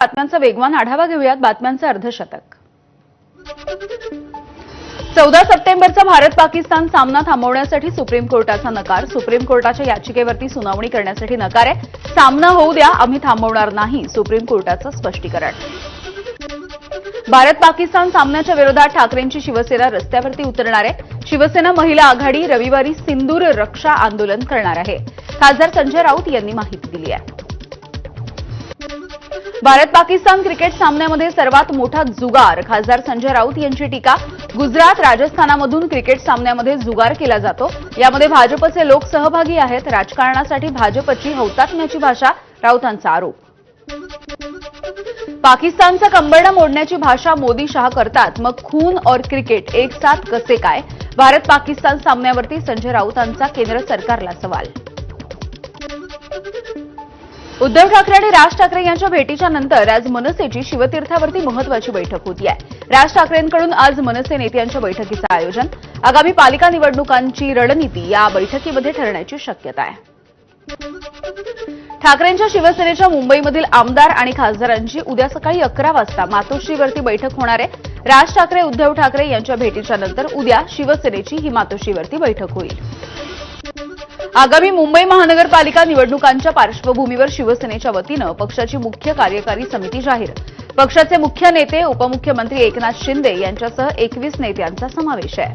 बातम्यांचा वेगवान आढावा घेऊयात बातम्यांचं अर्धशतक. चौदा सप्टेंबरचा भारत पाकिस्तान सामना थांबवण्यासाठी सुप्रीम कोर्टाचा नकार. सुप्रीम कोर्टाच्या याचिकेवरती सुनावणी करण्यासाठी नकार आहे. सामना होऊ द्या आम्ही थांबवणार नाही सुप्रीम कोर्टाचं स्पष्टीकरण. भारत पाकिस्तान सामन्याच्या विरोधात ठाकरेंची शिवसेना रस्त्यावरती उतरणार आहे. शिवसेना महिला आघाडी रविवारी सिंदूर रक्षा आंदोलन करणार आहे. खासदार संजय राऊत यांनी माहिती दिली आहे. भारत पाकिस्तान क्रिकेट सामन्यामध्ये सर्वात मोठा जुगार. खासदार संजय राऊत यांची टीका. गुजरात राजस्थानामधून क्रिकेट सामन्यामध्ये जुगार केला जातो. यामध्ये भाजपचे लोक सहभागी आहेत. राजकारणासाठी भाजपची हौतात्म्याची भाषा राऊतांचा आरोप. पाकिस्तानचा कंबरडा मोडण्याची भाषा मोदी शाह करतात. मग खून और क्रिकेट एक साथ कसे काय? भारत पाकिस्तान सामन्यावरती संजय राऊतांचा केंद्र सरकारला सवाल. उद्धव ठाकरे आणि राज ठाकरे यांच्या भेटीच्या नंतर आज मनसेची शिवतीर्थावरती महत्वाची बैठक होती आहे. राज ठाकरेंकडून आज मनसे नेत्यांच्या बैठकीचं आयोजन. आगामी पालिका निवडणुकांची रणनीती या बैठकीमध्ये ठरण्याची शक्यता आहे. ठाकरेंच्या शिवसेनेच्या मुंबईमधील आमदार आणि खासदारांची उद्या सकाळी अकरा वाजता मातोश्रीवरती बैठक होणार आहे. राज ठाकरे उद्धव ठाकरे यांच्या भेटीच्या नंतर उद्या शिवसेनेची ही मातोश्रीवरती बैठक होईल. आगामी मुंबई महानगरपालिका निवडणुकांच्या पार्श्वभूमीवर शिवसेनेच्या वतीनं पक्षाची मुख्य कार्यकारी समिती जाहीर. पक्षाचे मुख्य नेते उपमुख्यमंत्री एकनाथ शिंदे यांच्यासह एकवीस नेत्यांचा समावेश आहे.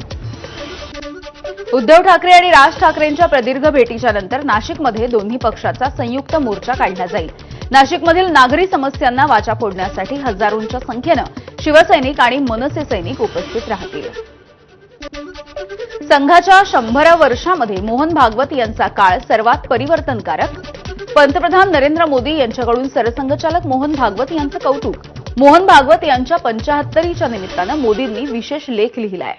उद्धव ठाकरे आणि राज ठाकरेंच्या प्रदीर्घ भेटीच्या नंतर नाशिकमध्ये दोन्ही पक्षाचा संयुक्त मोर्चा काढला जाईल. नाशिकमधील नागरी समस्यांना वाचा फोडण्यासाठी हजारोंच्या संख्येनं शिवसैनिक आणि मनसे सैनिक उपस्थित राहतील. संघाच्या शंभरा वर्षामध्ये मोहन भागवत यांचा काळ सर्वात परिवर्तनकारक. पंतप्रधान नरेंद्र मोदी यांच्याकडून सरसंघचालक मोहन भागवत यांचं कौतुक. मोहन भागवत यांच्या पंचाहत्तरीच्या निमित्तानं मोदींनी विशेष लेख लिहिलाय.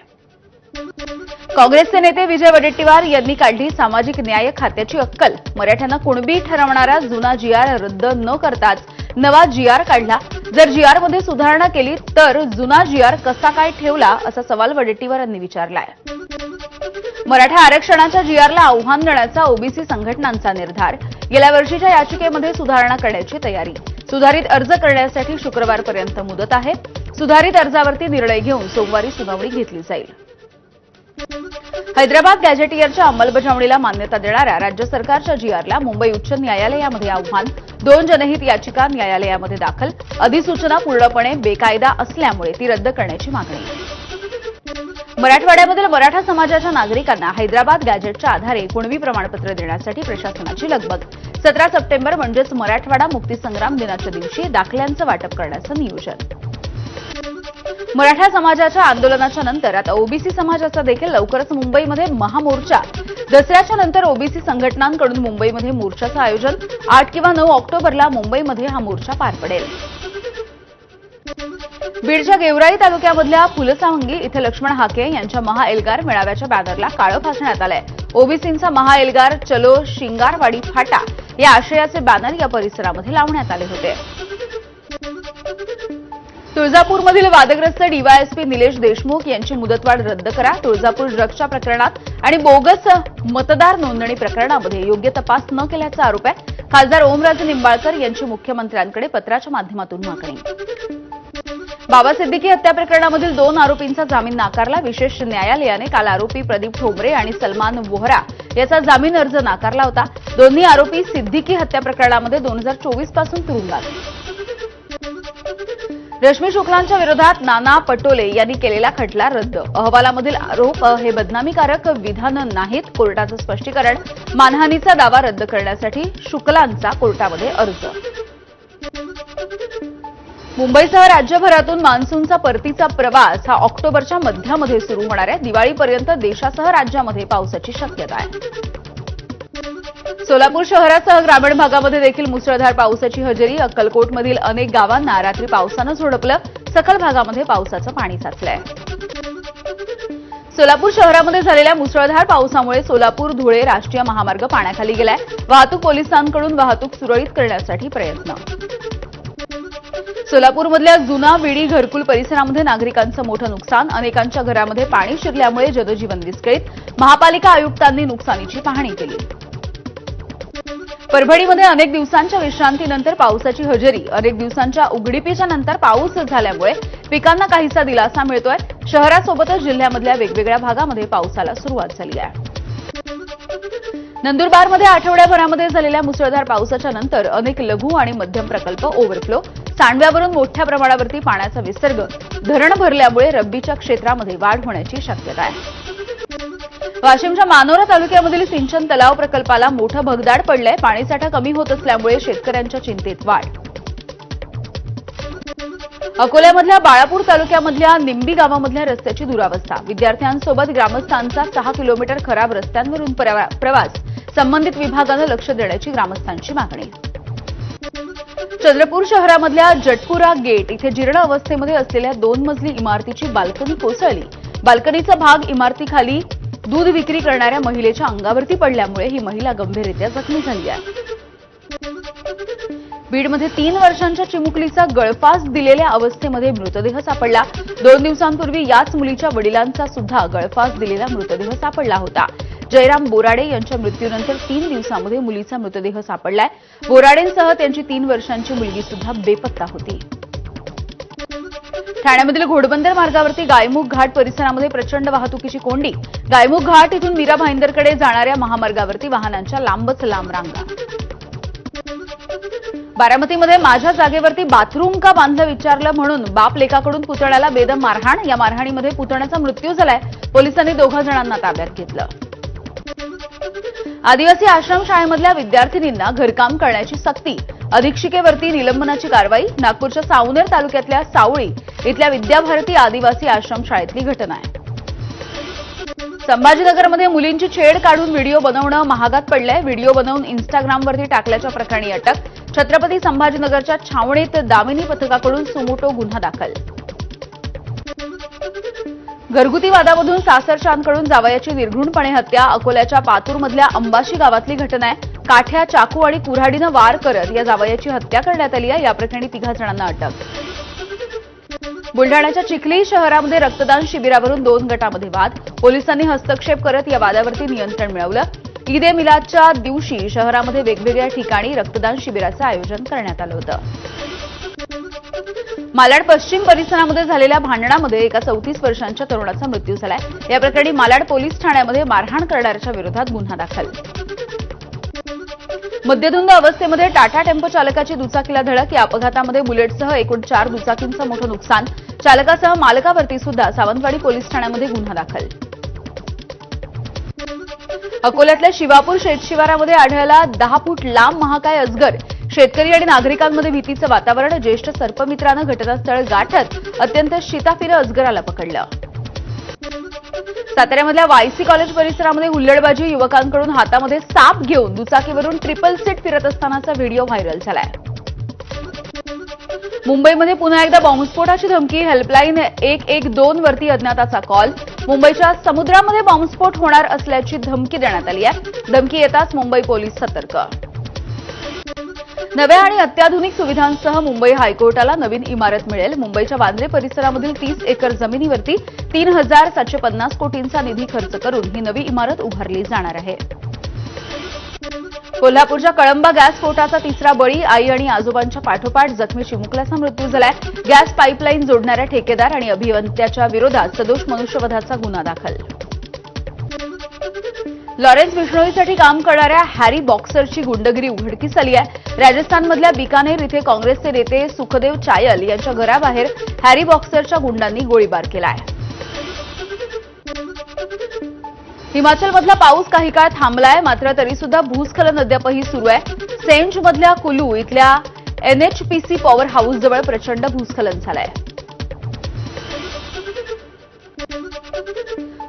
काँग्रेसचे नेते विजय वडेट्टीवार यांनी काढली सामाजिक न्याय खात्याची अक्कल. मराठ्यांना कुणबी ठरवणारा जुना जीआर रद्द न करताच नवा जीआर काढला. जर जीआरमध्ये सुधारणा केली तर जुना जीआर कसा काय ठेवला असा सवाल वडेट्टीवार यांनी विचारलाय. मराठा आरक्षणाच्या जीआरला आव्हान देण्याचा ओबीसी संघटनांचा निर्धार. गेल्या वर्षीच्या याचिकेमध्ये सुधारणा करण्याची तयारी. सुधारित अर्ज करण्यासाठी शुक्रवारपर्यंत मुदत आहे. सुधारित अर्जावरती निर्णय घेऊन सोमवारी सुनावणी घेतली जाईल. हैदराबाद गॅझेटियरच्या अंमलबजावणीला मान्यता देणाऱ्या राज्य सरकारच्या जीआरला मुंबई उच्च न्यायालयामध्ये आव्हान. दोन जनहित याचिका न्यायालयामध्ये दाखल. अधिसूचना पूर्णपणे बेकायदा असल्यामुळे ती रद्द करण्याची मागणी. मराठवाड्यामधील मराठा समाजाच्या नागरिकांना हैदराबाद गॅजेटच्या आधारे कुणवी प्रमाणपत्र देण्यासाठी प्रशासनाची लगबग. सतरा सप्टेंबर म्हणजेच मराठवाडा मुक्तीसंग्राम दिनाच्या दिवशी दाखल्यांचं वाटप करण्याचं नियोजन. मराठा समाजाच्या आंदोलनाच्या नंतर आता ओबीसी समाजाचा देखील लवकरच मुंबईमध्ये महामोर्चा. दसऱ्याच्या नंतर ओबीसी संघटनांकडून मुंबईमध्ये मोर्चाचं आयोजन. आठ किंवा नऊ ऑक्टोबरला मुंबईमध्ये हा मोर्चा पार पडेल. बीडच्या गेवराई तालुक्यामधल्या फुलसावंगी इथं लक्ष्मण हाके यांच्या महाएल्गार मेळाव्याच्या बॅनरला काळं फासण्यात आलंय. ओबीसींचा महाएल्गार चलो शिंगारवाडी फाटा या आशयाचे बॅनर या परिसरामध्ये लावण्यात आले होते. तुळजापूरमधील वादग्रस्त डीवायएसपी निलेश देशमुख यांची मुदतवाढ रद्द करा. तुळजापूर ड्रग्सच्या प्रकरणात आणि बोगस मतदार नोंदणी प्रकरणामध्ये योग्य तपास न केल्याचा आरोप आहे. खासदार ओमराजे निंबाळकर यांची मुख्यमंत्र्यांकडे पत्राच्या माध्यमातून मागणी. बाबा सिद्दीकी हत्या प्रकरणामधील दोन आरोपींचा जामीन नाकारला. विशेष न्यायालयाने काल आरोपी प्रदीप ठोंबरे आणि सलमान वोहरा याचा जामीन अर्ज नाकारला होता. दोन्ही आरोपी सिद्दीकी हत्या प्रकरणामध्ये दोन हजार चोवीसपासून तुरुंगात. रश्मी शुक्लांच्या विरोधात नाना पटोले यांनी केलेला खटला रद्द. अहवालामधील आरोप हे बदनामीकारक विधानं नाहीत कोर्टाचं स्पष्टीकरण. मानहानीचा दावा रद्द करण्यासाठी शुक्लांचा कोर्टामध्ये अर्ज. मुंबईसह राज्यभरातून मान्सूनचा परतीचा प्रवास हा ऑक्टोबरच्या मध्यामध्ये सुरू होणार आहे. दिवाळीपर्यंत देशासह राज्यामध्ये पावसाची शक्यता आहे. सोलापूर शहरासह ग्रामीण भागामध्ये देखील मुसळधार पावसाची हजेरी. अक्कलकोटमधील अनेक गावांना रात्री पावसानं झोडपलं. सखल भागामध्ये पावसाचं पाणी साचलंय. सोलापूर शहरामध्ये झालेल्या मुसळधार पावसामुळे सोलापूर धुळे राष्ट्रीय महामार्ग पाण्याखाली गेलाय. वाहतूक पोलिसांकडून वाहतूक सुरळीत करण्यासाठी प्रयत्न. सोलापूरमधल्या जुना विडी घरकुल परिसरामध्ये नागरिकांचं मोठं नुकसान. अनेकांच्या घरामध्ये पाणी शिरल्यामुळे जनजीवन विस्कळीत. महापालिका आयुक्तांनी नुकसानीची पाहणी केली. परभणीमध्ये अनेक दिवसांच्या विश्रांतीनंतर पावसाची हजेरी. अनेक दिवसांच्या उघडीपीच्या नंतर पाऊस झाल्यामुळे पिकांना काहीसा दिलासा मिळतोय. शहरासोबतच जिल्ह्यामधल्या वेगवेगळ्या भागामध्ये पावसाला सुरुवात झाली आहे. नंदुरबारमध्ये आठवड्याभरामध्ये झालेल्या मुसळधार पावसाच्या नंतर अनेक लघु आणि मध्यम प्रकल्प ओव्हरफ्लो सांडव्यावरून मोठ्या प्रमाणावरती पाण्याचा विसर्ग. धरण भरल्यामुळे रब्बीच्या क्षेत्रामध्ये वाढ होण्याची शक्यता आहे. वाशिमच्या मानोरा तालुक्यामधील सिंचन तलाव प्रकल्पाला मोठं भगदाड पडलंय. पाणीसाठा कमी होत असल्यामुळे शेतकऱ्यांच्या चिंतेत वाढ. अकोल्यामधल्या बाळापूर तालुक्यामधल्या निंबी गावामधल्या रस्त्याची दुरावस्था. विद्यार्थ्यांसोबत ग्रामस्थांचा सहा किलोमीटर खराब रस्त्यांवरून प्रवास. संबंधित विभागानं लक्ष देण्याची ग्रामस्थांची मागणी. चंद्रपूर शहरामधल्या जटपुरा गेट इथे जीर्ण अवस्थेमध्ये असलेल्या दोन मजली इमारतीची बाल्कनी कोसळली. बाल्कनीचा भाग इमारतीखाली दूध विक्री करणाऱ्या महिलेच्या अंगावरती पडल्यामुळे ही महिला गंभीररित्या जखमी झाली आहे. बीडमध्ये तीन वर्षांच्या चिमुकलीचा गळफास दिलेल्या अवस्थेमध्ये मृतदेह सापडला. दोन दिवसांपूर्वी याच मुलीच्या वडिलांचा सुद्धा गळफास दिलेला मृतदेह सापडला होता. जयराम बोराडे यांच्या मृत्यूनंतर तीन दिवसांमध्ये मुलीचा मृतदेह सापडलाय. बोराडेंसह त्यांची तीन वर्षांची मुलगी सुद्धा बेपत्ता होती. ठाण्यामधील घोडबंदर मार्गावरती गायमुख घाट परिसरामध्ये प्रचंड वाहतुकीची कोंडी. गायमुख घाट इथून मीरा भाईंदरकडे जाणाऱ्या महामार्गावरती वाहनांच्या लांबच लांब रांगा. बारामतीमध्ये माझ्या जागेवरती बाथरूम का बांधलं विचारलं म्हणून बाप लेकाकडून पुतण्याला बेदम मारहाण. या मारहाणीमध्ये पुतण्याचा मृत्यू झालाय. पोलिसांनी दोघा जणांना ताब्यात घेतलं. आदिवासी आश्रमशाळेमधल्या विद्यार्थिनींना घरकाम करण्याची सक्ती. अधीक्षिकेवरती निलंबनाची कारवाई नागपूरच्या सावनेर तालुक्यातल्या सावळी इथल्या विद्याभारती आदिवासी आश्रमशाळेतली घटना आहे. संभाजीनगरमध्ये मुलींची छेड काढून व्हिडिओ बनवणं महागात पडलंय. व्हिडिओ बनवून इन्स्टाग्रामवरती टाकल्याच्या प्रकरणी अटक. छत्रपती संभाजीनगरच्या छावणीत दामिनी पथकाकडून सुमोटो गुन्हा दाखल. घरगुती वादामधून सासरशांकडून जावयाची निर्घृणपणे हत्या अकोल्याच्या पातूरमधल्या अंबाशी गावातली घटना आहे. काठ्या चाकू आणि कुऱ्हाडीनं वार करत या जावयाची हत्या करण्यात आली आहे. या प्रकरणी तिघा जणांना अटक. बुलढाण्याच्या चिखली शहरामध्ये रक्तदान शिबिरावरून दोन गटामध्ये वाद. पोलिसांनी हस्तक्षेप करत या वादावरती नियंत्रण मिळवलं. ईद ए मिलादच्या दिवशी शहरामध्ये वेगवेगळ्या ठिकाणी रक्तदान शिबिराचं आयोजन करण्यात आलं होतं. मालाड पश्चिम परिसरामध्ये झालेल्या भांडणामध्ये एका चौतीस वर्षांच्या तरुणाचा मृत्यू झालाय. या प्रकरणी मालाड पोलीस ठाण्यामध्ये मारहाण करणाऱ्याच्या विरोधात गुन्हा दाखल. मद्यधुंद अवस्थेमध्ये टाटा टेम्पो चालकाची दुचाकीला धडक. या अपघातामध्ये बुलेटसह एकूण चार दुचाकींचं मोठं नुकसान. चालकासह मालकावरती सुद्धा सावंतवाडी पोलीस ठाण्यामध्ये गुन्हा दाखल. अकोल्यातल्या शिवापूर शेतशिवारामध्ये आढळला दहा फूट लांब महाकाय अजगर शेतकरी आणि नागरिकांमध्ये भीतीचं वातावरण. ज्येष्ठ सर्पमित्रानं घटनास्थळ गाठत अत्यंत शिताफिरं अजगराला पकडलं. साताऱ्यामधल्या वायसी कॉलेज परिसरामध्ये हुल्लडबाजी युवकांकडून हातामध्ये साप घेऊन दुचाकीवरून ट्रिपल सीट फिरत असतानाचा व्हिडिओ व्हायरल झालाय. मुंबईमध्ये पुन्हा एकदा बॉम्बस्फोटाची धमकी हेल्पलाईन एक एक दोन वरती अज्ञाताचा कॉल. मुंबईच्या समुद्रामध्ये बॉम्बस्फोट होणार असल्याची धमकी देण्यात आली आहे. धमकी येताच मुंबई पोलीस सतर्क नव्या आणि अत्याधुनिक सुविधांसह मुंबई हायकोर्टाला नवीन इमारत मिळेल. मुंबईच्या वांद्रे परिसरामधील तीस एकर जमिनीवरती तीन हजार सातशे पन्नास कोटींचा निधी खर्च करून ही नवी इमारत उभारली जाणार आहे. कोल्हापूरच्या कळंबा गॅस स्फोटाचा तिसरा बळी आई आणि आजोबांच्या पाठोपाठ जखमी चिमुकल्याचा मृत्यू झालाय. गॅस पाईपलाईन जोडणाऱ्या ठेकेदार आणि अभियंत्याच्या विरोधात सदोष मनुष्यवधाचा गुन्हा दाखल. लॉरेन्स बिश्नोईसाठी काम करणाऱ्या हॅरी बॉक्सरची गुंडगिरी उघडकीस आली आहे. राजस्थानमधल्या बिकानेर इथे काँग्रेसचे नेते सुखदेव चायल यांच्या घराबाहेर हॅरी बॉक्सरच्या गुंडांनी गोळीबार केला आहे. हिमाचलमधला पाऊस काही काळ थांबलाय मात्र तरीसुद्धा भूस्खलन अद्यापही सुरू आहे. सेंजमधल्या कुलू इथल्या एनएचपीसी पॉवर हाऊस जवळ प्रचंड भूस्खलन झालंय.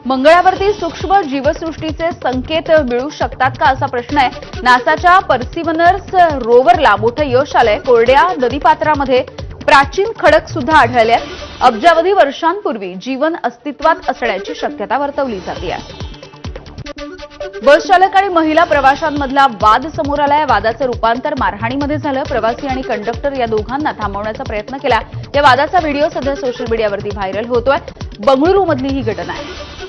मंगळावरती सूक्ष्म जीवसृष्टीचे संकेत मिळू शकतात का असा प्रश्न आहे. नासाच्या पर्सिवनर्स रोवरला मोठं यश आलंय. कोरड्या नदीपात्रामध्ये प्राचीन खडक सुद्धा आढळले आहेत. अब्जावधी वर्षांपूर्वी जीवन अस्तित्वात असण्याची शक्यता वर्तवली जाते बसचालक आणि महिला प्रवाशांमधला वाद समोर आलाय. वादाचं रूपांतर मारहाणीमध्ये झालं. प्रवासी आणि कंडक्टर या दोघांना थांबवण्याचा प्रयत्न केला. या वादाचा व्हिडिओ सध्या सोशल मीडियावरती व्हायरल होतोय. बंगळुरूमधली ही घटना आहे.